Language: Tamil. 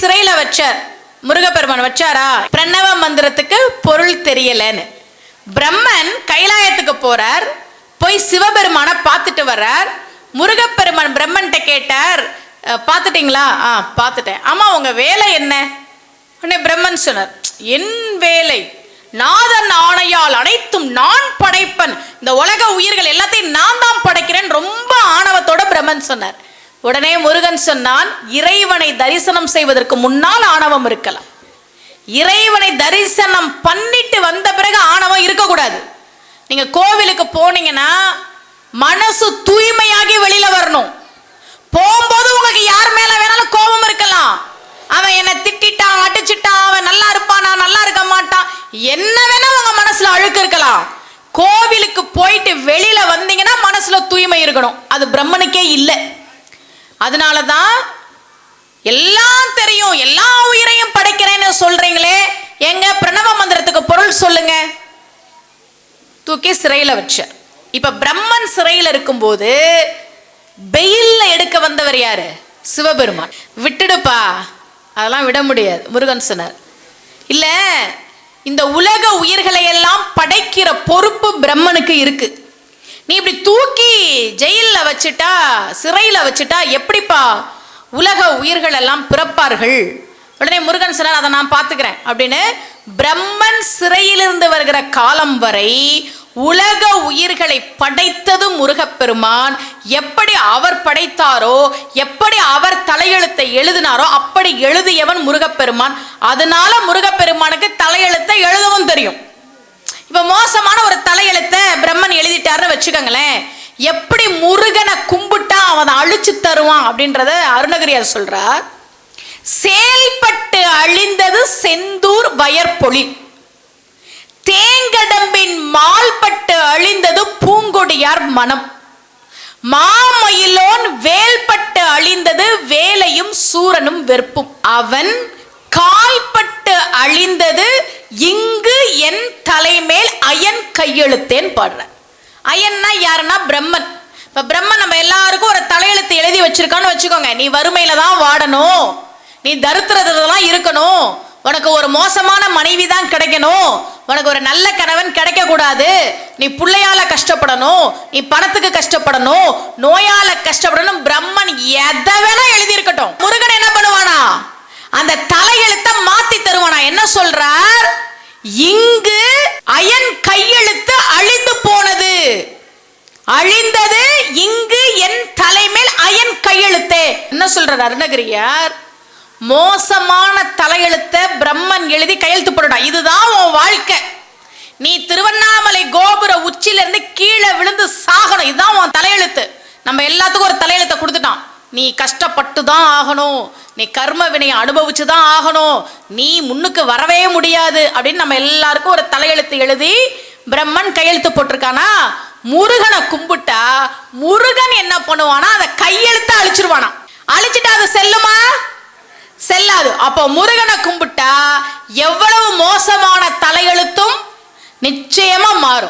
சிறையில வச்சார் முருகப்பெருமான் வச்சாரா? பிரணவ மந்திரத்துக்கு பொருள் தெரியலன்னு. பிரம்மன் கைலாயத்துக்கு போறார். போய் சிவபெருமானை பார்த்துட்டு வர்றார். முருகப்பெருமான் பிரம்மன்ட்ட கேட்டார் பார்த்துட்டிங்களா பார்த்துட்டீங்களா? ஆ பார்த்துட்டேன். ஆமா உங்க வேலை என்ன? உடனே பிரம்மன் சொன்னார் என் வேலை நாதன் ஆணையால் அனைத்தும் நான் படைப்பன். இந்த உலக உயிர்கள் எல்லாத்தையும் நான் தான் படைக்கிறேன். ரொம்ப ஆணவத்தோட பிரம்மன் சொன்னார். உடனே முருகன் சொன்னான் இறைவனை தரிசனம் செய்வதற்கு முன்னால் ஆணவம் இருக்கலாம். இறைவனை தரிசனம் பண்ணிட்டு வந்த பிறகு ஆணவம் இருக்கக்கூடாது. நீங்க கோவிலுக்கு போனீங்கன்னா மனசு தூய்மையாகி வெளியில வரணும். போகும்போது உங்களுக்கு யார் மேல வேணாலும் கோபம் இருக்கலாம். அவன் என்னை திட்டான் அடிச்சிட்டான் அவன் நல்லா இருப்பானா நல்லா இருக்க மாட்டான் என்ன வேணா உங்க மனசுல அழுக்கு இருக்கலாம். கோவிலுக்கு போயிட்டு வெளியில வந்தீங்கன்னா மனசுல தூய்மை இருக்கணும். அது பிரம்மனுக்கே இல்லை. அதனால தான் எல்லாம் தெரியும் எல்லா உயிரையும் படைக்கிறேன்னு சொல்றீங்களே. எங்க பிரணவ மந்திரத்துக்கு பொருள் சொல்லுங்க. தூக்கி சிறையில வச்ச. இப்ப பிரம்மன் சிறையில இருக்கும்போது வெயில்ல எடுக்க வந்தவர் யாரு? சிவபெருமான். விட்டுடுப்பா. அதெல்லாம் விட முடியாது முருகன் சொன்னார். இல்ல இந்த உலக உயிர்களை எல்லாம் படைக்கிற பொறுப்பு பிரம்மனுக்கு இருக்கு. நீ இப்படி தூக்கி ஜெயில்ல வச்சுட்டா சிறையில வச்சுட்டா எப்படிப்பா உலக உயிர்கள் எல்லாம் பிறப்பார்கள்? உடனே முருகன் சொன்னார் அதை நான் பார்த்துக்கிறேன். அப்படின்னு பிரம்மன் சிறையிலிருந்து வருகிற காலம் வரை உலக உயிர்களை படைத்தது முருகப்பெருமான். எப்படி அவர் படைத்தாரோ எப்படி அவர் தலையெழுத்தை எழுதினாரோ அப்படி எழுதியவன் முருகப்பெருமான். அதனால முருகப்பெருமான் தலையெழுத்தை எழுதவும் தெரியும் இப்ப மோசமான ஒரு தலையெழுத்தை பிரம்மன் எழுதிட்டாருன்னு வச்சுக்கோங்களேன் எப்படி முருகனை கும்பிட்டா அவன் அழிச்சு தருவான் அப்படின்றத அருணகிரியார் சொல்றார். செயல்பட்டு அழிந்தது செந்தூர் வயற்பொழி தேங்கடம்பின் மால்பட்டு அழிந்தது பூங்கொடியார் மனம். மாமயிலோன் வேல்பட்டு அழிந்தது வேலையும் சூரனும் வெறுப்பும். அவன் கால்பட்டு அழிந்தது இங்கு என் தலைமேல் அயன் கையெழுத்தேன் பாடுறேன் அயன்னா யாருன்னா பிரம்மன். இப்போ பிரம்மன் நம்ம எல்லாருக்கும் ஒரு தலையெழுத்து எழுதி வச்சிருக்கான்னு வச்சுக்கோங்க. நீ வறுமையில தான் வாடணும். நீ தரித்திரத்துல இருக்கணும். உனக்கு ஒரு மோசமான மனைவி தான் கிடைக்கணும். உனக்கு ஒரு நல்ல கணவன் கிடைக்க கூடாது நீ பிள்ளையால கஷ்டப்படணும். நீ பணத்துக்கு கஷ்டப்படணும். நோயால கஷ்டப்படணும். பிரம்மன் எதை வேணா எழுதி இருக்கட்டும் முருகன் என்ன பண்ணுவானா? அந்த தலையெழுத்த மாத்தி தருவானா. என்ன சொல்றார்? இங்கு அயன் கையெழுத்து அழிந்து போனது அழிந்தது இங்கு என் தலைமேல் அயன் கையெழுத்தே. என்ன சொல்றார் அருணகிரியார்? மோசமான தலையெழுத்த பிரம்மன் எழுதி கையெழுத்து போடுடா இதுதான் உன் வாழ்க்கை. நீ திருவண்ணாமலை கோபுர உச்சிலிருந்து கீழே விழுந்து சாகணும். இதுதான் உன் தலையெழுத்து. நம்ம எல்லாத்துக்கும் ஒரு தலையெழுத்தை கொடுத்துட்டான். நீ கஷ்டப்பட்டு தான் ஆகணும். நீ கர்ம வினையை அனுபவிச்சு தான் ஆகணும். நீ முன்னுக்கு வரவே முடியாது அப்படின்னு நம்ம எல்லாருக்கும் ஒரு தலையெழுத்து எழுதி பிரம்மன் கையெழுத்து போட்டிருக்கானா? முருகனை கும்பிட்டா முருகன் என்ன பண்ணுவானா அதை கையெழுத்த அழிச்சிருவானா. அழிச்சிட்டா அது செல்லுமா? செல்லாது. அப்போ முருகனை கும்பிட்டா எவ்வளவு மோசமான தலையெழுத்தும் நிச்சயமா மாறும்.